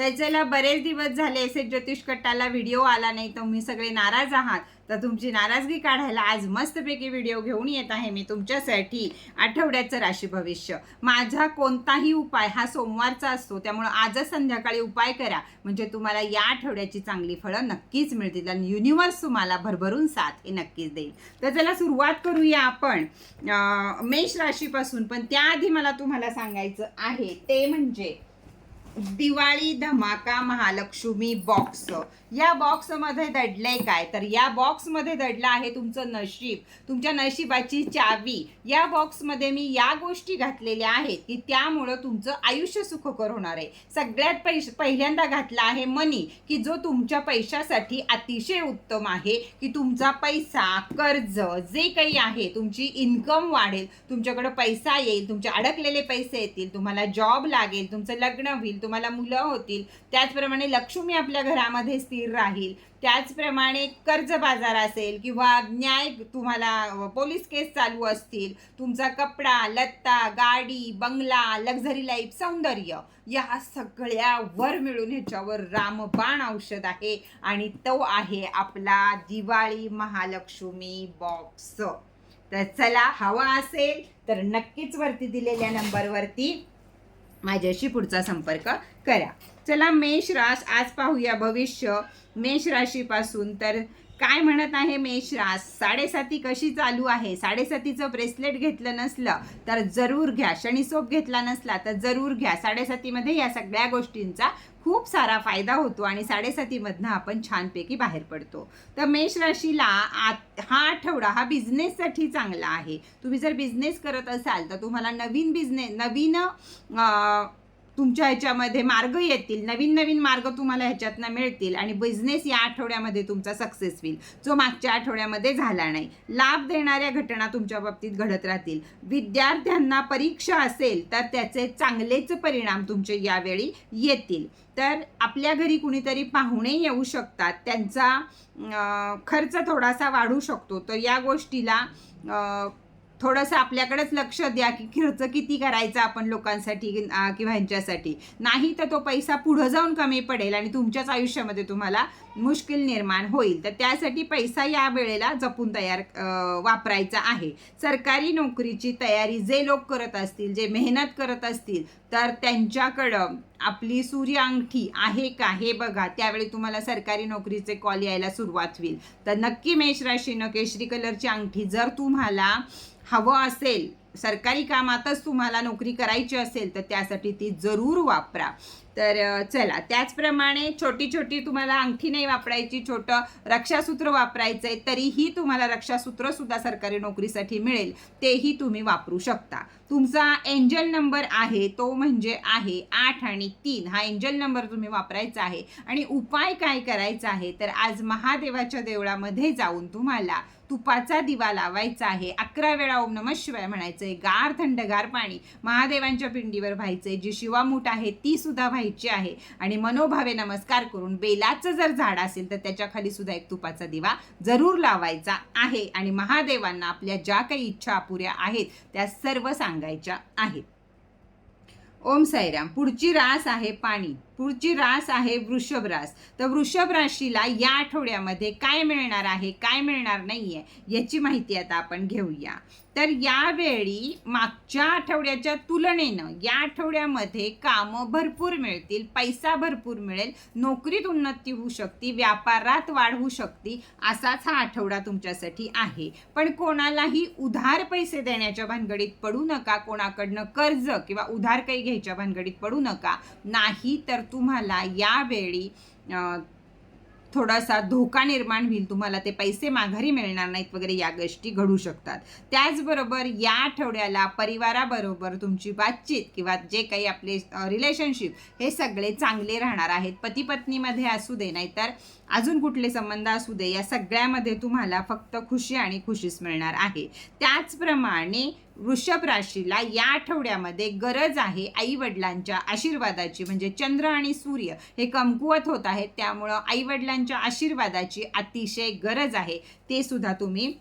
त्याच्याला बरेच दिवस झाले एस ज्योतिष कट्टाला व्हिडिओ आला नाही तुम्ही सगळे नाराज आहात. तर तुमची नाराजगी काढायला आज मस्तपैकी व्हिडिओ घेऊन येत आहे मी तुमच्यासाठी आठवड्याचं राशी भविष्य. माझा कोणताही उपाय हा सोमवारचा असतो त्यामुळं आजच संध्याकाळी उपाय करा. म्हणजे तुम्हाला या आठवड्याची चांगली फळं नक्कीच मिळतील आणि युनिवर्स तुम्हाला भरभरून साथ हे नक्कीच देईल. तर चला सुरुवात करूया आपण. मेष राशीपासून. पण त्याआधी मला तुम्हाला सांगायचं आहे ते म्हणजे दिवाळी धमाका महालक्ष्मी बॉक्स. या बॉक्समध्ये दडलंय काय? तर या बॉक्समध्ये दडलं आहे तुमचं नशीब. तुमच्या नशिबाची चावी. या बॉक्समध्ये मी या गोष्टी घातलेल्या आहेत की त्यामुळं तुमचं आयुष्य सुखकर होणार आहे. सगळ्यात पैश पहिल्यांदा घातला आहे मनी की जो तुमच्या पैशासाठी अतिशय उत्तम आहे की तुमचा पैसा कर्ज जे काही आहे तुमची इन्कम वाढेल तुमच्याकडं पैसा येईल तुमचे अडकलेले पैसे येतील तुम्हाला जॉब लागेल तुमचं लग्न होईल तुम्हाला मुलं होतील. त्याचप्रमाणे लक्ष्मी आपल्या घरामध्ये स्थिर राहील. त्याचप्रमाणे कर्ज बाजार असेल किंवा न्याय तुम्हाला पोलीस केस चालू असतील तुमचा कपडा लत्ता गाडी बंगला लक्झरी लाईफ सौंदर्य या सगळ्यावर मिळून ह्याच्यावर रामबाण औषध आहे आणि तो आहे आपला दिवाळी महालक्ष्मी बॉक्स तर चला हवा असेल तर नक्कीच वरती दिलेल्या नंबरवरती माझ्याशी पुढचा संपर्क करा. चला मेष रास आज पाहूया भविष्य. मेष राशीपासून तर काय म्हणत आहे मेष रास? साडेसाती कशी चालू आहे? साडेसातीचं ब्रेसलेट घेतलं नसलं तर जरूर घ्या. शनिसोप घेतला नसला तर जरूर घ्या. साडेसातीमध्ये या सगळ्या गोष्टींचा खूप सारा फायदा होतो आणि साडेसातीमधनं आपण छानपैकी बाहेर पडतो. तर मेष राशीला आत हा आठवडा हा बिझनेससाठी चांगला आहे. तुम्ही जर बिझनेस करत असाल तर तुम्हाला नवीन बिझनेस नवीन आ, तुमच्या ह्याच्यामध्ये मार्ग येतील नवीन नवीन मार्ग तुम्हाला ह्याच्यातनं मिळतील आणि बिझनेस या आठवड्यामध्ये तुमचा सक्सेस होईल. जो मागच्या आठवड्यामध्ये झाला नाही. लाभ देणाऱ्या घटना तुमच्या बाबतीत घडत राहतील. विद्यार्थ्यांना परीक्षा असेल तर त्याचे चांगलेच परिणाम तुमचे यावेळी येतील. तर आपल्या घरी कुणीतरी पाहुणे येऊ शकतात. त्यांचा खर्च थोडासा वाढू शकतो. तर या गोष्टीला थोडंसं आपल्याकडेच लक्ष द्या की खर्च किती करायचा आपण लोकांसाठी किंवा ह्यांच्यासाठी. नाही तर तो पैसा पुढं जाऊन कमी पडेल आणि तुमच्याच आयुष्यामध्ये तुम्हाला मुश्किल निर्माण होईल. तर त्यासाठी पैसा या वेळेला जपून तयार वापरायचा आहे. सरकारी नोकरीची तयारी जे लोक करत असतील जे मेहनत करत असतील तर त्यांच्याकडं आपली सूर्य अंगठी आहे का हे बघा. त्यावेळी तुम्हाला सरकारी नोकरीचे कॉल यायला सुरुवात होईल. तर नक्की मेष राशीनं केशरी कलरची अंगठी जर तुम्हाला हवं असेल सरकारी कामातच तुम्हाला नोकरी करायची असेल तर त्यासाठी ती जरूर वापरा. तर चला. त्याचप्रमाणे छोटी छोटी तुम्हाला अंगठी नाही वापरायची छोटं रक्षासूत्र वापरायचं आहे तरीही तुम्हाला रक्षासूत्रसुद्धा सरकारी नोकरीसाठी मिळेल. तेही तुम्ही वापरू शकता. तुमचा एंजल नंबर आहे तो म्हणजे आहे आठ आणि तीन. हा एंजल नंबर तुम्ही वापरायचा आहे. आणि उपाय काय करायचा आहे तर आज महादेवाच्या देवळामध्ये जाऊन तुम्हाला तुपाचा दिवा लावायचा आहे. अकरा वेळा ओम नम शिवाय म्हणायचंय गार थंडगार पाणी महादेवांच्या पिंडीवर व्हायचंय. जी शिवामूठ आहे ती सुद्धा व्हायची आहे. आणि मनोभावे नमस्कार करून बेलाचं जर झाड असेल तर त्याच्याखाली सुद्धा एक तुपाचा दिवा जरूर लावायचा आहे. आणि महादेवांना आपल्या ज्या काही इच्छा अपुऱ्या आहेत त्या सर्व सांगायच्या आहेत. ओम साईराम. पुढची रास आहे पाणी. पुढची रास आहे वृषभ रास. तर वृषभ राशीला या आठवड्यामध्ये काय मिळणार आहे काय मिळणार नाहीये याची माहिती आता आपण घेऊया. तर यावेळी मागच्या आठवड्याच्या तुलनेनं या आठवड्यामध्ये कामं भरपूर मिळतील पैसा भरपूर मिळेल नोकरीत उन्नती होऊ शकते व्यापारात वाढ होऊ शकते असाच हा आठवडा तुमच्यासाठी आहे. पण कोणालाही उधार पैसे देण्याच्या भानगडीत पडू नका कोणाकडनं कर्ज किंवा उधार काही घ्यायच्या भानगडीत पडू नका. नाही तर तुम्हाला यावेळी थोडासा धोका निर्माण होईल. तुम्हाला ते पैसे माघारी मिळणार नाहीत वगैरे या गोष्टी घडू शकतात. त्याचबरोबर या आठवड्याला परिवाराबरोबर तुमची बातचीत किंवा जे काही आपले रिलेशनशिप हे सगळे चांगले राहणार आहेत. पती पत्नीमध्ये असू दे नाहीतर अजून कुठले संबंध असू दे या सगळ्यामध्ये तुम्हाला फक्त खुशी आणि खुशीच मिळणार आहे. त्याचप्रमाणे वृषभ राशीला या आठवड्यामध्ये गरज आहे आई वडिलांच्या आशीर्वादाची. म्हणजे चंद्र आणि सूर्य हे कमकुवत होत आहेत. त्यामुळं आई वडिलांच्या आशीर्वादाची अतिशय गरज आहे. ते सुद्धा तुम्ही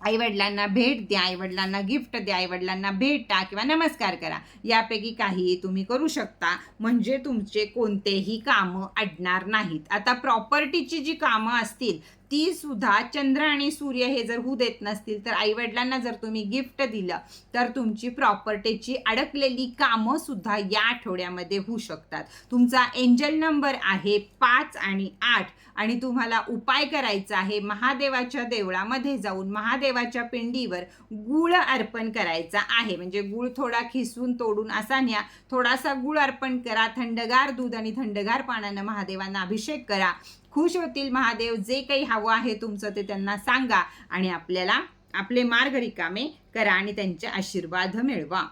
आईवडिलांना भेट द्या. आईवडिलांना गिफ्ट द्या. आईवडिलांना भेटा किंवा नमस्कार करा. यापैकी काहीही तुम्ही करू शकता. म्हणजे तुमचे कोणतेही कामं अडणार नाहीत. आता प्रॉपर्टीची जी कामं असतील ती सुद्धा चंद्र आणि सूर्य हे जर होऊ देत नसतील तर आईवडिलांना जर तुम्ही गिफ्ट दिलं तर तुमची प्रॉपर्टीची अडकलेली कामं सुद्धा या आठवड्यामध्ये होऊ शकतात. तुमचा एंजल नंबर आहे पाच आणि आठ आणि तुम्हाला उपाय करायचा आहे महादेवाच्या देवळामध्ये जाऊन महादेवाच्या पिंडीवर गुळ अर्पण करायचा आहे. म्हणजे गुळ थोडा खिसून तोडून असा न्या. थोडासा गुळ अर्पण करा थंडगार दूध आणि थंडगार पाण्यानं महादेवांना अभिषेक करा. खुश होतील महादेव. जे काही हवं आहे तुमचं ते त्यांना सांगा आणि आपल्याला आपले मार्ग रिकामे करा आणि त्यांचे आशीर्वाद मिळवा.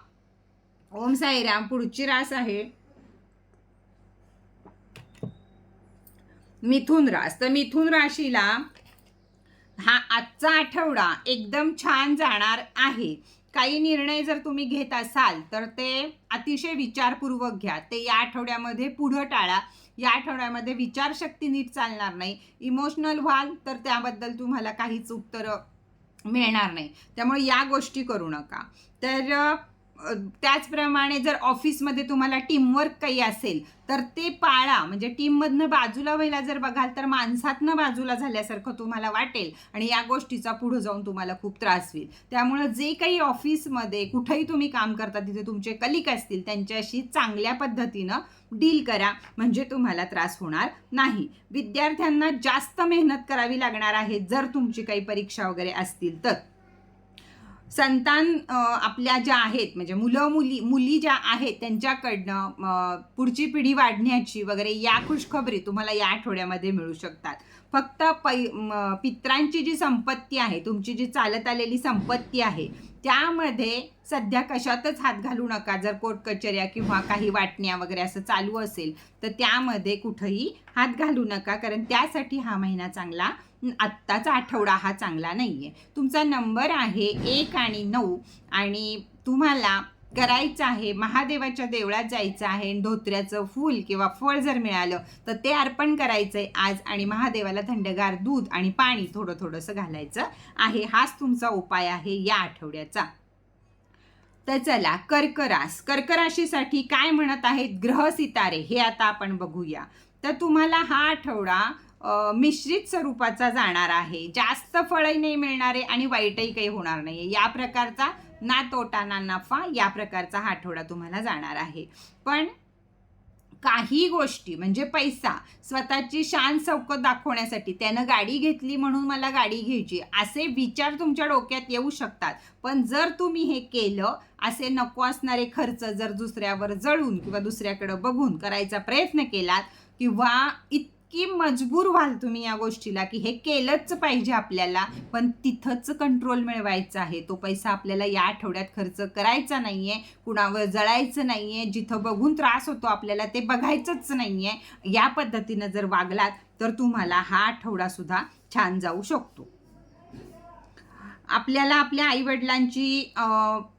ओम साईराम पुढची रास आहे. मिथुन रास. तर मिथुन राशीला हा आजचा आठवडा एकदम छान जाणार आहे. काही निर्णय जर तुम्ही घेत असाल तर ते अतिशय विचारपूर्वक घ्या. ते या आठवड्यामध्ये पुढं टाळा. या आठवड्यामध्ये विचारशक्ती नीट चालणार नाही. इमोशनल व्हाल तर त्याबद्दल तुम्हाला काहीच उत्तरं मिळणार नाही. त्यामुळे या गोष्टी करू नका. तर त्याचप्रमाणे जर ऑफिसमध्ये तुम्हाला टीमवर्क काही असेल तर ते पाळा. म्हणजे टीममधनं बाजूला व्हायला जर बघाल तर माणसातनं बाजूला झाल्यासारखं तुम्हाला वाटेल आणि या गोष्टीचा पुढं जाऊन तुम्हाला खूप त्रास होईल. त्यामुळं जे काही ऑफिसमध्ये कुठेही तुम्ही काम करता तिथे तुमचे कलिक असतील त्यांच्याशी चांगल्या पद्धतीनं डील करा. म्हणजे तुम्हाला त्रास होणार नाही. विद्यार्थ्यांना जास्त मेहनत करावी लागणार आहे जर तुमची काही परीक्षा वगैरे असतील तर. संतान आपल्या ज्या आहेत म्हणजे मुलं मुली मुली ज्या आहेत त्यांच्याकडनं पुढची पिढी वाढण्याची वगैरे या खुशखबरी तुम्हाला या आठवड्यामध्ये मिळू शकतात. फक्त पै पित्रांची जी संपत्ती आहे तुमची जी चालत आलेली संपत्ती आहे त्यामध्ये सध्या कशातच हात घालू नका. जर कोर्ट कचऱ्या किंवा काही वाटण्या वगैरे असं चालू असेल तर त्यामध्ये कुठंही हात घालू नका. कारण त्यासाठी हा महिना चांगला आत्ताचा आठवडा हा चांगला नाही आहे तुमचा नंबर आहे एक आणि नऊ आणि तुम्हाला करायचं आहे महादेवाच्या देवळात जायचं आहे आणि धोत्र्याचं फूल किंवा फळ जर मिळालं तर ते अर्पण करायचं आहे आज आणि महादेवाला थंडगार दूध आणि पाणी थोडं थोडंसं घालायचं आहे. हाच तुमचा उपाय आहे या आठवड्याचा. तर चला कर्करास. कर्कराशीसाठी काय म्हणत आहेत ग्रह सितारे हे आता आपण बघूया. तर तुम्हाला हा आठवडा मिश्रित स्वरूपाचा जाणार आहे. जास्त फळही नाही मिळणार आहे आणि वाईटही काही होणार नाही या प्रकारचा ना तोटा ना नफा या प्रकारचा हा आठवडा तुम्हाला जाणार आहे. पण काही गोष्टी म्हणजे पैसा स्वतःची शान चौकत दाखवण्यासाठी त्यानं गाडी घेतली म्हणून मला गाडी घ्यायची असे विचार तुमच्या डोक्यात येऊ शकतात. पण जर तुम्ही हे केलं असे नको असणारे खर्च जर दुसऱ्यावर जळून किंवा दुसऱ्याकडं बघून करायचा प्रयत्न केलात किंवा इत इतकी मजबूर व्हाल तुम्ही या गोष्टीला की हे केलंच पाहिजे आपल्याला पण तिथंच कंट्रोल मिळवायचा आहे. तो पैसा आपल्याला या आठवड्यात खर्च करायचा नाही आहे कुणावर जळायचं नाही आहे जिथं बघून त्रास होतो आपल्याला ते बघायचंच नाही आहे या पद्धतीनं जर वागलात तर तुम्हाला हा आठवडासुद्धा छान जाऊ शकतो. आपल्याला आपल्या आईवडिलांची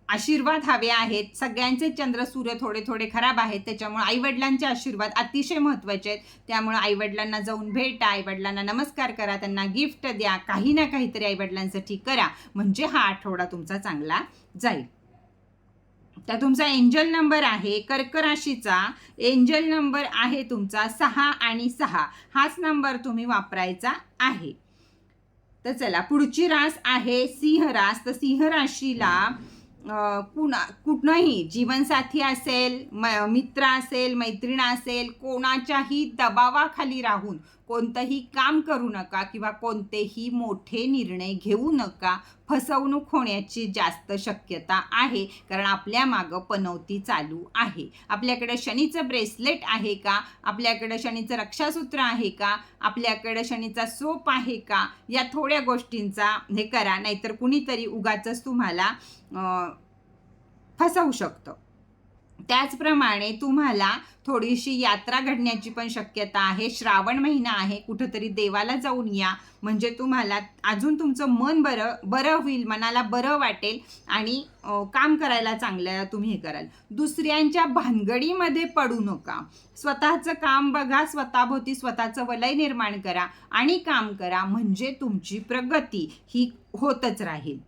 आशीर्वाद हवे आहेत. सगळ्यांचे चंद्र सूर्य थोडे थोडे खराब आहेत. त्याच्यामुळे आईवडिलांचे आशीर्वाद अतिशय महत्त्वाचे आहेत. त्यामुळे आईवडिलांना जाऊन भेटा आईवडिलांना नमस्कार करा त्यांना गिफ्ट द्या काही ना काहीतरी आईवडिलांसाठी करा. म्हणजे हा आठवडा तुमचा चांगला जाईल. तर तुमचा एंजल नंबर आहे कर्क राशीचा. एंजल नंबर आहे तुमचा सहा आणि सहा. हाच नंबर तुम्ही वापरायचा आहे. तर चला पुढची रास आहे सिंह रास. तर सिंह राशीला कुणा कुठनंही जीवनसाथी असेल म मित्र असेल मैत्रीण असेल कोणाच्याही दबावाखाली राहून कोणतंही काम करू नका किंवा कोणतेही मोठे निर्णय घेऊ नका फसवणूक होण्याची जास्त शक्यता आहे कारण आपल्या मागं पनवती चालू आहे. आपल्याकडे शनीचं ब्रेसलेट आहे का? आपल्याकडे शनीचं रक्षासूत्र आहे का? आपल्याकडे शनीचा सोप आहे का? या थोड्या गोष्टींचा हे करा नाहीतर कुणीतरी उगाच तुम्हाला फसवू शकतं. त्याचप्रमाणे तुम्हाला थोडीशी यात्रा घडण्याची पण शक्यता आहे. श्रावण महिना आहे. कुठंतरी देवाला जाऊन या. म्हणजे तुम्हाला अजून तुमचं मन बरं बरं होईल मनाला बरं वाटेल आणि काम करायला चांगलं तुम्ही हे कराल. दुसऱ्यांच्या भानगडीमध्ये पडू नका. स्वतःचं काम बघा स्वतःभोवती स्वतःचं वलय निर्माण करा आणि काम करा. म्हणजे तुमची प्रगती ही होतच राहील.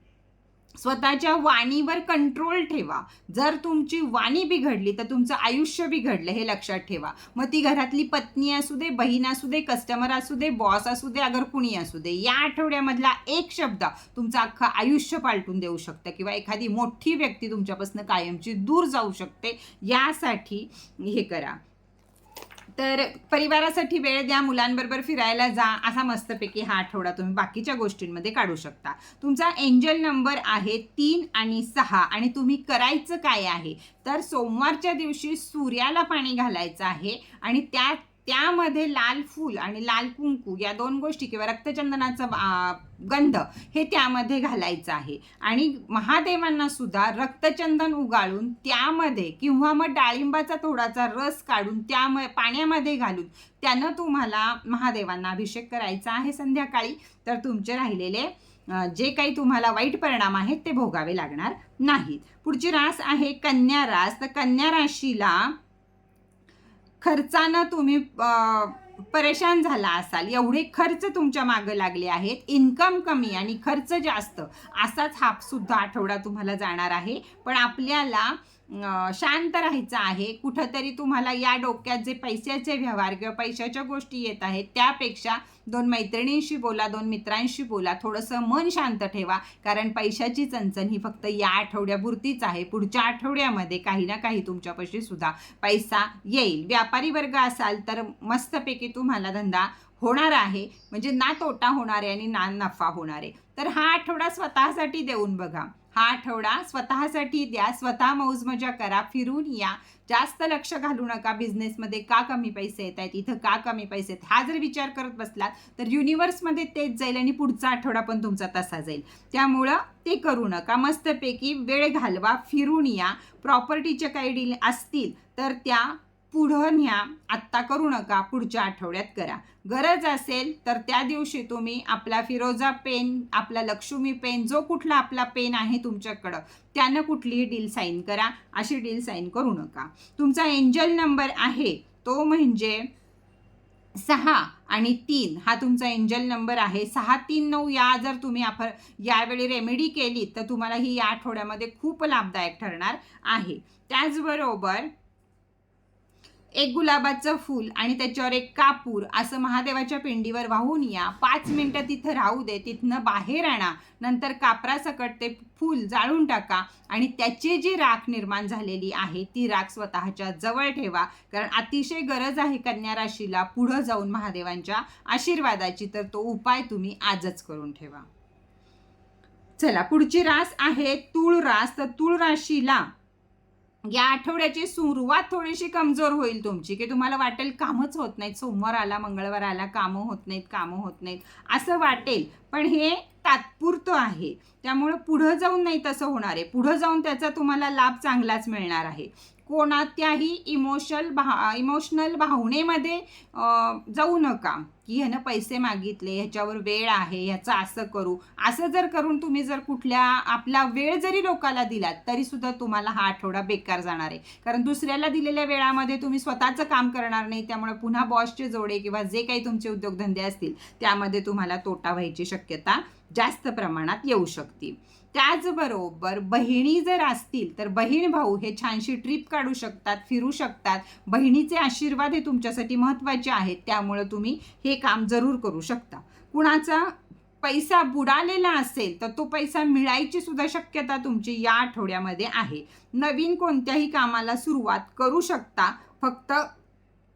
स्वतःच्या वाणीवर कंट्रोल ठेवा. जर तुमची वाणी बिघडली तर तुमचं आयुष्य बिघडलं हे लक्षात ठेवा. मग ती घरातली पत्नी असू दे बहीण असू दे कस्टमर असू दे बॉस असू दे अगर कुणी असू दे या आठवड्यामधला एक शब्द तुमचं अख्खं आयुष्य पालटून देऊ शकतं किंवा एखादी मोठी व्यक्ती तुमच्यापासून कायमची दूर जाऊ शकते. यासाठी हे करा. तर परिवारासाठी वेळ द्या मुलांबरोबर फिरायला जा असा मस्तपैकी हा आठवडा तुम्ही बाकीच्या गोष्टींमध्ये काढू शकता. तुमचा एंजल नंबर आहे तीन आणि सहा आणि तुम्ही करायचं काय आहे? तर सोमवारच्या दिवशी सूर्याला पाणी घालायचं आहे आणि त्या त्यामध्ये लाल फूल आणि लाल कुंकू या दोन गोष्टी किंवा रक्तचंदनाचा गंध हे त्यामध्ये घालायचं आहे. आणि महादेवांना सुद्धा रक्तचंदन उगाळून त्यामध्ये किंवा मग डाळिंबाचा थोडासा रस काढून त्यामुळे पाण्यामध्ये घालून त्यानं तुम्हाला महादेवांना अभिषेक करायचा आहे संध्याकाळी. तर तुमचे राहिलेले जे काही तुम्हाला वाईट परिणाम आहेत ते भोगावे लागणार नाहीत. पुढची रास आहे कन्या रास. तर कन्या राशीला खर्चानं तुम्ही परेशान झाला असाल. एवढे खर्च तुमच्या मागं लागले आहेत. इन्कम कमी आणि खर्च जास्त. असाच हा सुद्धा आठवडा तुम्हाला जाणार आहे. पण आपल्याला शांत राहायचं आहे. कुठंतरी तुम्हाला या डोक्यात जे पैशाचे व्यवहार किंवा पैशाच्या गोष्टी येत आहेत त्यापेक्षा दोन मैत्रिणींशी बोला दोन मित्रांशी बोला. थोडंसं मन शांत ठेवा. कारण पैशाची चणचण ही फक्त या आठवड्यापुरतीच आहे. पुढच्या आठवड्यामध्ये काही ना काही तुमच्यापाशी सुद्धा पैसा येईल. व्यापारी वर्ग असाल तर मस्तपैकी तुम्हाला धंदा होणार आहे. म्हणजे ना तोटा होणार आहे आणि ना नफा होणार आहे. तर हा आठवडा स्वतःसाठी देऊन बघा. हा आठवडा स्वतःसाठी द्या. स्वतः मौजमजा करा. फिरून या. जास्त लक्ष घालू नका बिझनेसमध्ये. का कमी पैसे येत आहेत? इथं का कमी पैसे आहेत हा जर विचार करत बसलात तर युनिवर्समध्ये तेच जाईल आणि पुढचा आठवडा पण तुमचा तसा जाईल. त्यामुळं ते करू नका. मस्तपैकी वेळ घालवा फिरून या. प्रॉपर्टीच्या काही डील असतील तर त्या पुढं न्या आत्ता करू नका पुढच्या आठवड्यात करा. गरज असेल तर त्या दिवशी तुम्ही आपला फिरोजा पेन आपला लक्ष्मी पेन जो कुठला आपला पेन आहे तुमच्याकडं त्यानं कुठलीही डील साईन करा. अशी डील साईन करू नका. तुमचा एंजल नंबर आहे तो म्हणजे सहा आणि तीन. हा तुमचा एंजल नंबर आहे. सहा तीन नऊ या जर तुम्ही आपण यावेळी रेमेडी केली तर तुम्हाला ही या आठवड्यामध्ये खूप लाभदायक ठरणार आहे. त्याचबरोबर एक गुलाबाचं फूल आणि त्याच्यावर एक कापूर असं महादेवाच्या पिंडीवर वाहून या. पाच मिनटं तिथं राहू दे तिथनं बाहेर आणा. नंतर कापरासकट ते फूल जाळून टाका आणि त्याची जी राख निर्माण झालेली आहे ती राख स्वतःच्या जवळ ठेवा. कारण अतिशय गरज आहे कन्या राशीला पुढं जाऊन महादेवांच्या आशीर्वादाची तर तो उपाय तुम्ही आजच करून ठेवा. चला पुढची रास आहे तूळ रास तर तूळ राशीला या आठवड्याची सुरुवात थोडीशी कमजोर होईल तुमची की तुम्हाला वाटेल कामच होत नाहीत सोमवार आला मंगळवार आला कामं होत नाहीत कामं होत नाहीत असं वाटेल. पण हे तात्पुरतं आहे. त्यामुळं पुढं जाऊन नाही तसं होणार आहे. पुढं जाऊन त्याचा तुम्हाला लाभ चांगलाच मिळणार आहे. कोणात्याही इमोशनल भा इमोशनल भावनेमध्ये जाऊ नका की ह्यानं पैसे मागितले ह्याच्यावर वेळ आहे ह्याचं असं करू. असं जर करून तुम्ही जर कुठल्या आपला वेळ जरी लोकाला दिलात तरी सुद्धा तुम्हाला हा आठवडा बेकार जाणार आहे. कारण दुसऱ्याला दिलेल्या वेळामध्ये तुम्ही स्वतःचं काम करणार नाही त्यामुळे पुन्हा बॉसचे जोडे किंवा जे काही तुमचे उद्योगधंदे असतील त्यामध्ये तुम्हाला तोटा व्हायची शक्यता जास्त प्रमाणात येऊ शकते. त्याचबरोबर बहिणी जर असतील तर बहीण भाऊ हे छानशी ट्रिप काढू शकतात फिरू शकतात. बहिणीचे आशीर्वाद हे तुमच्यासाठी महत्त्वाचे आहेत त्यामुळं तुम्ही हे काम जरूर करू शकता. कुणाचा पैसा बुडालेला असेल तर तो पैसा मिळायची सुद्धा शक्यता तुमची या आठवड्यामध्ये आहे. नवीन कोणत्याही कामाला सुरुवात करू शकता फक्त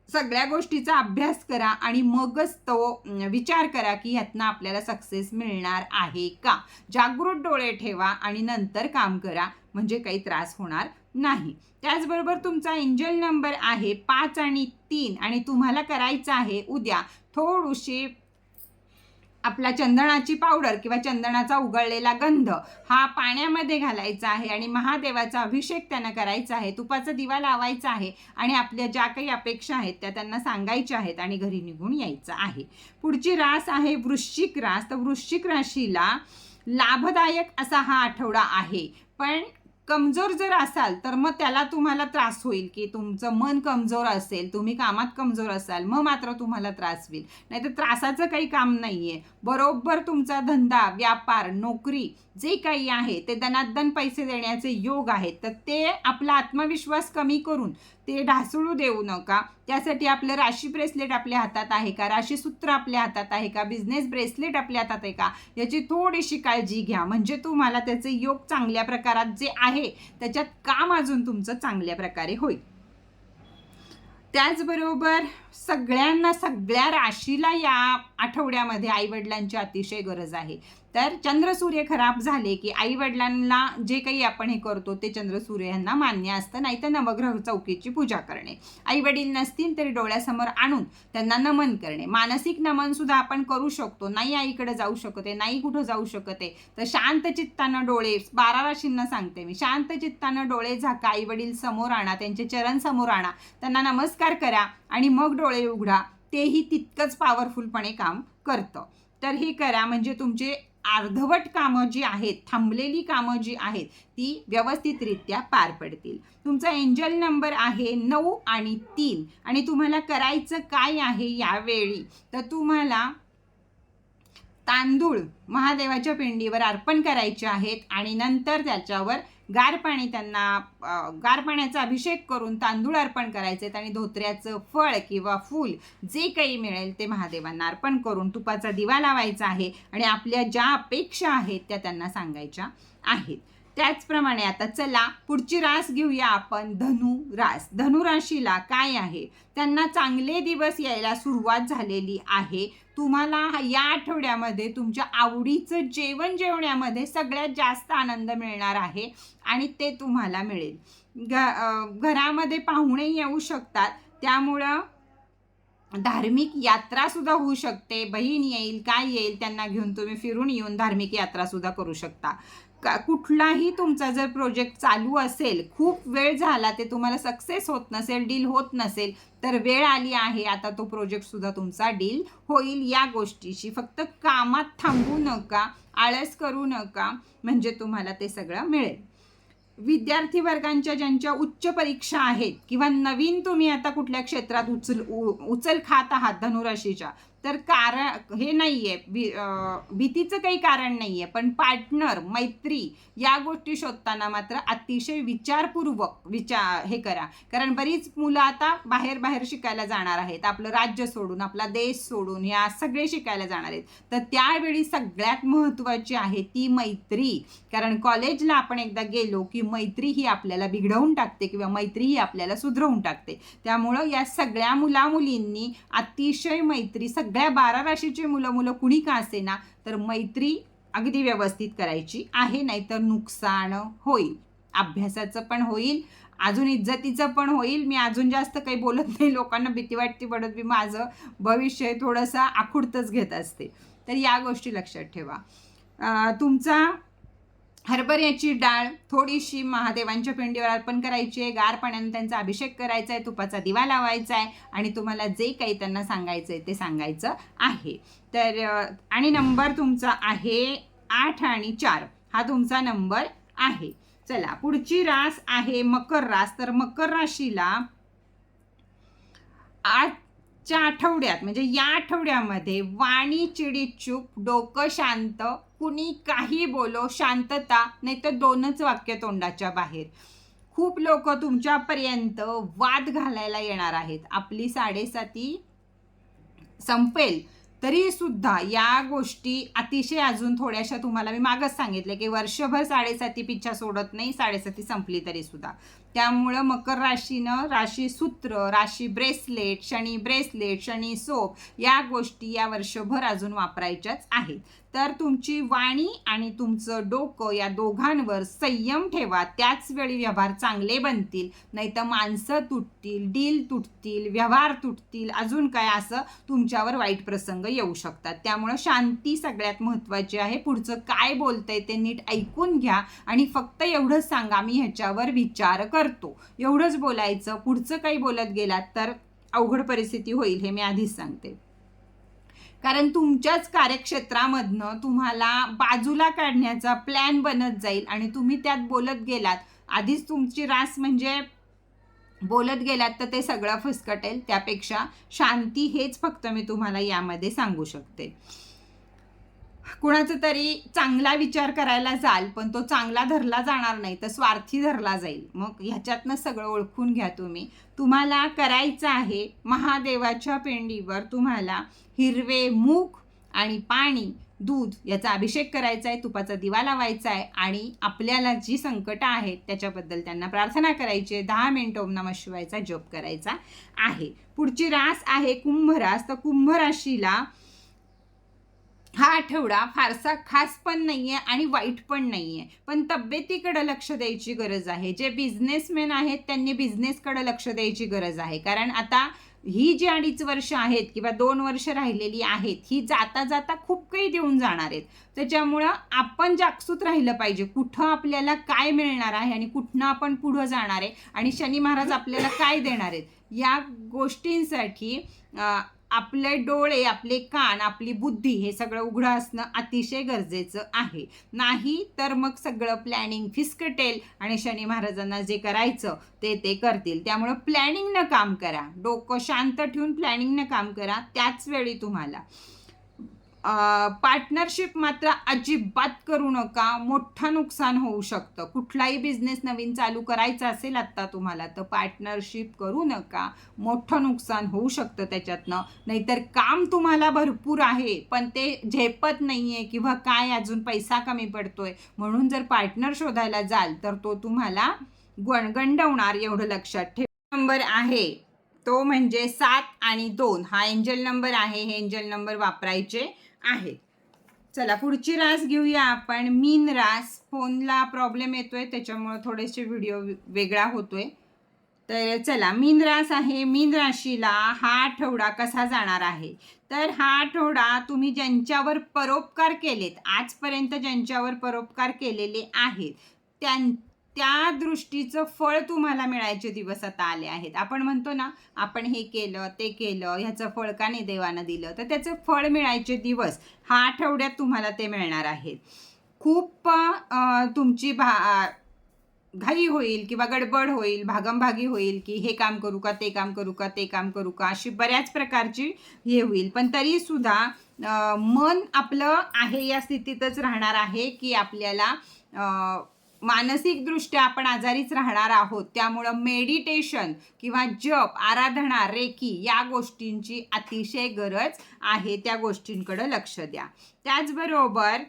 सगळ्या गोष्टीचा अभ्यास करा आणि मगच तो विचार करा की ह्यातनं आपल्याला सक्सेस मिळणार आहे का? जागृत डोळे ठेवा आणि नंतर काम करा म्हणजे काही त्रास होणार नाही. त्याचबरोबर तुमचा एंजल नंबर आहे पाच आणि तीन आणि तुम्हाला करायचं आहे उद्या. थोडीशी आपला चंदनाची पावडर किंवा चंदनाचा उगळलेला गंध हा पाण्यामध्ये घालायचा आहे आणि महादेवाचा अभिषेक त्यांना करायचा आहे तुपाचा दिवा लावायचा आहे आणि आपल्या ज्या काही अपेक्षा आहेत त्या त्यांना सांगायच्या आहेत आणि घरी निघून यायचं आहे. पुढची रास आहे वृश्चिक रास. तर वृश्चिक राशीला लाभदायक असा हा आठवडा आहे. पण कमजोर जर असाल तर मग त्याला तुम्हाला त्रास होईल की तुमचं मन कमजोर असेल तुम्ही कामात कमजोर असाल मग मात्र तुम्हाला त्रास होईल. नाही तर त्रासाचं काही काम नाही आहे बरोबर तुमचा धंदा व्यापार नोकरी जे काही आहे ते दनादन पैसे देण्याचे योग आहेत तर ते आपला आत्मविश्वास कमी करून ते ढासळू देऊ नका. त्यासाठी आपलं राशी ब्रेसलेट आपल्या हातात आहे का? राशी सूत्र आपल्या हातात आहे का? बिझनेस ब्रेसलेट आपल्या हातात आहे का? याची थोडीशी काळजी घ्या. म्हणजे तुम्हाला त्याचे योग चांगल्या प्रकारात जे आहे त्याच्यात काम अजून तुमचं चांगल्या प्रकारे होईल. त्याचबरोबर सगळ्यांना सगळ्या राशीला या आठवड्यामध्ये आईवडिलांची अतिशय गरज आहे. तर चंद्रसूर्य खराब झाले की आईवडिलांना जे काही आपण हे करतो ते चंद्र सूर्य यांना मान्य असतं नाही तर नवग्रह चौकीची पूजा करणे. आईवडील नसतील तरी डोळ्यासमोर आणून त्यांना नमन करणे. मानसिक नमन सुद्धा आपण करू शकतो. नाही आईकडे जाऊ शकते नाही कुठं जाऊ शकते. तर शांत चित्तानं डोळे बारा राशींना सांगते मी. शांत चित्तानं डोळे झाका आईवडील समोर आणा त्यांचे चरण समोर आणा. त्यांना नमस्कार करा आणि मग डोळे उघडा. तेही तितकंच पॉवरफुलपणे काम करतं. तर हे करा. म्हणजे तुमचे अर्धवट कामं जी आहेत थांबलेली कामं जी आहेत ती व्यवस्थितरित्या पार पडतील. तुमचा एंजल नंबर आहे नऊ आणि तीन. आणि तुम्हाला करायचं काय आहे यावेळी? तर तुम्हाला तांदूळ महादेवाच्या पिंडीवर अर्पण करायचे आहेत आणि नंतर त्याच्यावर गार पाणी त्यांना गार पाण्याचा अभिषेक करून तांदूळ अर्पण करायचे आहेत आणि धोत्र्याचं फळ किंवा फूल जे काही मिळेल ते महादेवांना अर्पण करून तुपाचा दिवा लावायचा आहे आणि आपल्या ज्या अपेक्षा आहेत त्या त्यांना सांगायच्या आहेत. त्याचप्रमाणे आता चला पुढची रास घेऊया आपण धनु रास. धनुराशीला काय आहे? त्यांना चांगले दिवस यायला सुरुवात झालेली आहे. तुम्हाला या आठवड्यामध्ये तुमच्या आवडीचं जेवण जेवण्यामध्ये सगळ्यात जास्त आनंद मिळणार आहे आणि ते तुम्हाला मिळेल. घ घरामध्ये पाहुणे येऊ शकतात. त्यामुळं धार्मिक यात्रा सुद्धा होऊ शकते. बहीण येईल काय येईल त्यांना घेऊन तुम्ही फिरून येऊन धार्मिक यात्रा सुद्धा करू शकता. का कुठलाही तुमचा जर प्रोजेक्ट चालू असेल खूप वेळ झाला ते तुम्हाला सक्सेस होत नसेल डील होत नसेल तर वेळ आली आहे आता तो प्रोजेक्ट सुद्धा तुमचा डील होईल या गोष्टीशी. फक्त कामात थांबू नका आळस करू नका म्हणजे तुम्हाला ते सगळं मिळेल. विद्यार्थी वर्गांच्या ज्यांच्या उच्च परीक्षा आहेत किंवा नवीन तुम्ही आता कुठल्या क्षेत्रात उचल उचल खात आहात धनुराशीच्या तर कारण हे नाही आहे भी भीतीचं काही कारण नाही आहे पण पार्टनर मैत्री या गोष्टी शोधताना मात्र अतिशय विचारपूर्वक विचार हे करा. कारण बरीच मुलं आता बाहेर बाहेर शिकायला जाणार आहेत. आपलं राज्य सोडून आपला देश सोडून या सगळे शिकायला जाणार आहेत. तर त्यावेळी सगळ्यात महत्त्वाची आहे ती मैत्री. कारण कॉलेजला आपण एकदा गेलो की मैत्री ही आपल्याला बिघडवून टाकते किंवा मैत्री ही आपल्याला सुधरवून टाकते. त्यामुळं या सगळ्या मुलामुलींनी अतिशय मैत्री सग सगळ्या बारा राशीची मुलं मुलं कुणी का असेना तर मैत्री अगदी व्यवस्थित करायची आहे नाहीतर नुकसान होईल. अभ्यासाचं पण होईल अजून इज्जतीचं पण होईल. मी अजून जास्त काही बोलत नाही लोकांना भीती वाटते पडत मी माझं भविष्य थोडंसं आखुडतच घेत असते. तर या गोष्टी लक्षात ठेवा. तुमचा हरभऱ्याची डाळ थोडीशी महादेवांच्या पिंडीवर अर्पण करायची आहे. गार पाण्याने त्यांचा अभिषेक करायचा आहे. तुपाचा दिवा लावायचा आहे आणि तुम्हाला जे काही त्यांना सांगायचं आहे ते सांगायचं आहे. तर आणि नंबर तुमचा आहे आठ आणि चार. हा तुमचा नंबर आहे. चला पुढची रास आहे मकर रास. तर मकर राशीला आजच्या आठवड्यात म्हणजे या आठवड्यामध्ये वाणी चिडी चूप डोकं शांत कुणी काही बोलो शांतता नाही तर दोनच वाक्य तोंडाच्या बाहेर. खूप लोक तुमच्यापर्यंत वाद घालायला येणार आहेत. आपली साडेसाती संपेल तरी सुद्धा या गोष्टी अतिशय अजून थोड्याशा तुम्हाला मी मागच सांगितलं की वर्षभर साडेसाती पिच्छा सोडत नाही साडेसाती संपली तरी सुद्धा त्यामुळं मकर राशीनं राशी सूत्र राशी bracelet Shani bracelet Shani soap या गोष्टी या वर्षभर अजून वापरायच्याच आहेत. तर तुमची वाणी आणि तुमचं डोकं या दोघांवर संयम ठेवा. त्याच वेळी व्यवहार चांगले बनतील. नाही तर माणसं तुटतील डील तुटतील व्यवहार तुटतील अजून काय असं तुमच्यावर वाईट प्रसंग येऊ शकतात. त्यामुळं शांती सगळ्यात महत्त्वाची आहे. पुढचं काय बोलतंय ते नीट ऐकून घ्या आणि फक्त एवढंच सांगा. मी ह्याच्यावर विचार करतो. एवढंच बोलायचं पुढचं काही बोलत गेलात तर अवघड परिस्थिती होईल हे मी आधीच सांगते. कारण तुमच्याच कार्यक्षेत्रामधनं तुम्हाला बाजूला काढण्याचा प्लॅन बनत जाईल आणि तुम्ही त्यात बोलत गेलात. आधीच तुमची रास म्हणजे बोलत गेलात तर ते सगळं फसकटेल. त्यापेक्षा शांती हेच फक्त मी तुम्हाला यामध्ये सांगू शकते. कुणाचा तरी चांगला विचार करायला जाल पण तो चांगला धरला जाणार नाही तर स्वार्थी धरला जाईल. मग ह्याच्यातनं सगळं ओळखून घ्या तुम्ही. तुम्हाला करायचं आहे महादेवाच्या पेंडीवर तुम्हाला हिरवे मूग आणि पाणी दूध याचा अभिषेक करायचा आहे तुपाचा दिवा लावायचा आहे आणि आपल्याला जी संकटं आहेत त्याच्याबद्दल त्यांना प्रार्थना करायची आहे. दहा मिनटं ओम नम शिवायचा जप करायचा आहे. पुढची रास आहे कुंभरास. तर कुंभ राशीला हा आठवडा फारसा खास पण नाही आहे आणि वाईट पण नाही आहे पण तब्येतीकडं लक्ष द्यायची गरज आहे. जे बिझनेसमॅन आहेत त्यांनी बिझनेसकडं लक्ष द्यायची गरज आहे. कारण आता ही जी अडीच वर्ष आहेत किंवा दोन वर्ष राहिलेली आहेत ही जाता जाता खूप काही देऊन जाणार आहेत. त्याच्यामुळं आपण जागसूत राहिलं पाहिजे. कुठं आपल्याला काय मिळणार आहे आणि कुठनं आपण पुढं जाणार आहे आणि शनी महाराज आपल्याला काय देणार आहेत? या गोष्टींसाठी आपले डोळे आपले कान आपली बुद्धी हे सगळं उघडं असणं अतिशय गरजेचं आहे. नाही तर मग सगळं प्लॅनिंग फिसकटेल आणि शनी महाराजांना जे करायचं ते ते करतील. त्यामुळं प्लॅनिंगनं काम करा. डोकं शांत ठेवून प्लॅनिंगनं काम करा. त्याच वेळी तुम्हाला पार्टनरशिप मात्र अजिबात करू नका. मोठं नुकसान होऊ शकतं. कुठलाही बिझनेस नवीन चालू करायचा असेल आत्ता तुम्हाला तर पार्टनरशिप करू नका. मोठं नुकसान होऊ शकतं त्याच्यातनं. नाहीतर काम तुम्हाला भरपूर आहे पण ते झेपत नाही आहे किंवा काय अजून पैसा कमी पडतोय. म्हणून जर पार्टनर शोधायला जाल तर तो तुम्हाला गणगंडवणार एवढं लक्षात ठेव. नंबर आहे तो म्हणजे सात आणि दोन. हा एंजल नंबर आहे हे एंजल नंबर वापरायचे. आहेत चला पुढची रास घेऊया आपण. मीन रास. फोनला प्रॉब्लेम येतोय त्याच्यामुळं थोडेसे व्हिडिओ वेगळा होतोय. तर चला मीन रास आहे. मीन राशीला हा आठवडा कसा जाणार आहे? तर हा आठवडा तुम्ही ज्यांच्यावर परोपकार केलेत आजपर्यंत ज्यांच्यावर परोपकार केलेले आहेत त्यां त्या दृष्टीचं फळ तुम्हाला मिळायचे दिवस आता आले आहेत. आपण म्हणतो ना आपण हे केलं ते केलं ह्याचं फळ का नाही देवानं दिलं? तर त्याचं फळ मिळायचे दिवस हा आठवड्यात तुम्हाला ते मिळणार आहेत. खूप तुमची भा घाई होईल किंवा गडबड होईल भागमभागी होईल की हे काम करू का ते काम करू का ते काम करू का अशी बऱ्याच प्रकारची हे होईल. पण तरीसुद्धा मन आपलं आहे या स्थितीतच राहणार आहे की आपल्याला मानसिकदृष्ट्या आपण आजारीच राहणार आहोत. त्यामुळं मेडिटेशन किंवा जप आराधना रेकी या गोष्टींची अतिशय गरज आहे. त्या गोष्टींकडं लक्ष द्या. त्याचबरोबर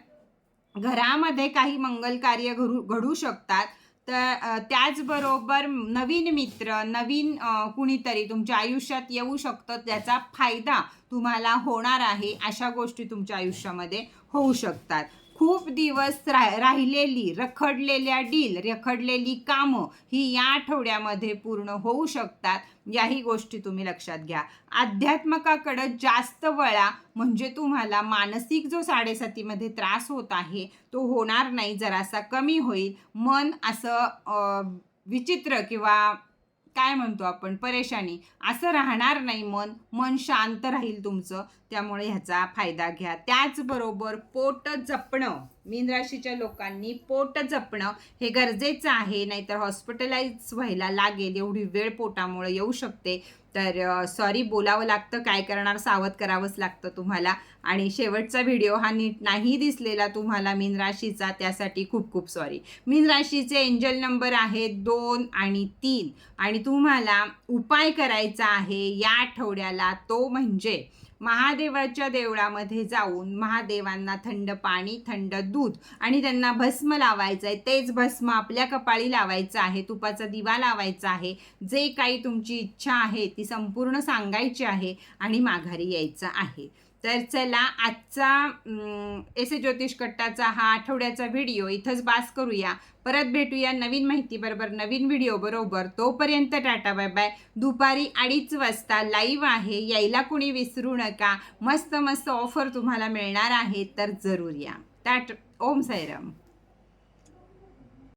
घरामध्ये काही मंगल कार्य घडू घडू शकतात. तर त्याचबरोबर नवीन मित्र नवीन कुणीतरी तुमच्या आयुष्यात येऊ शकतं. त्याचा फायदा तुम्हाला होणार आहे. अशा गोष्टी तुमच्या आयुष्यामध्ये होऊ शकतात. खूप दिवस रा राहिलेली रखडलेल्या डील रखडलेली कामं ही या आठवड्यामध्ये पूर्ण होऊ शकतात याही गोष्टी तुम्ही लक्षात घ्या. अध्यात्मकाकडं जास्त वळा म्हणजे तुम्हाला मानसिक जो साडेसातीमध्ये त्रास होत आहे तो होणार नाही जरासा कमी होईल. मन असं विचित्र किंवा काय म्हणतो आपण? परेशानी. असं राहणार नाही मन. मन शांत राहील तुमचं. त्यामुळे ह्याचा फायदा घ्या. त्याचबरोबर पोट जपणं. मीन राशीच्या लोकांनी पोट जपणं हे गरजेचं आहे. नाहीतर हॉस्पिटलाइज व्हायला लागेल. एवढी वेळ पोटामुळे येऊ शकते. तर सॉरी बोलावं लागतं काय करणार सावध करावंच लागतं तुम्हाला. आणि शेवटचा व्हिडिओ हा नीट नाही दिसलेला तुम्हाला मीन राशीचा त्यासाठी खूप खूप सॉरी मीन राशीचे एंजल नंबर आहेत दोन आणि तीन. आणि तुम्हाला उपाय करायचा आहे या आठवड्याला तो म्हणजे महादेवाच्या देवळामध्ये जाऊन महादेवांना थंड पाणी थंड दूध आणि त्यांना भस्म लावायचं आहे. तेच भस्म आपल्या कपाळी लावायचं आहे तुपाचा दिवा लावायचा आहे. जे काही तुमची इच्छा आहे ती संपूर्ण सांगायची आहे आणि माघारी यायचं आहे. तर चला आजचा एस ए ज्योतिष कट्टाचा हा आठवड्याचा व्हिडिओ इथंच बास करूया. परत भेटूया नवीन माहितीबरोबर नवीन व्हिडिओ बरोबर. तोपर्यंत टाटा बाय बाय दुपारी अडीच वाजता लाईव्ह आहे. यायला कुणी विसरू नका. मस्त मस्त ऑफर तुम्हाला मिळणार आहे. तर जरूर या. टाट ओम साईराम.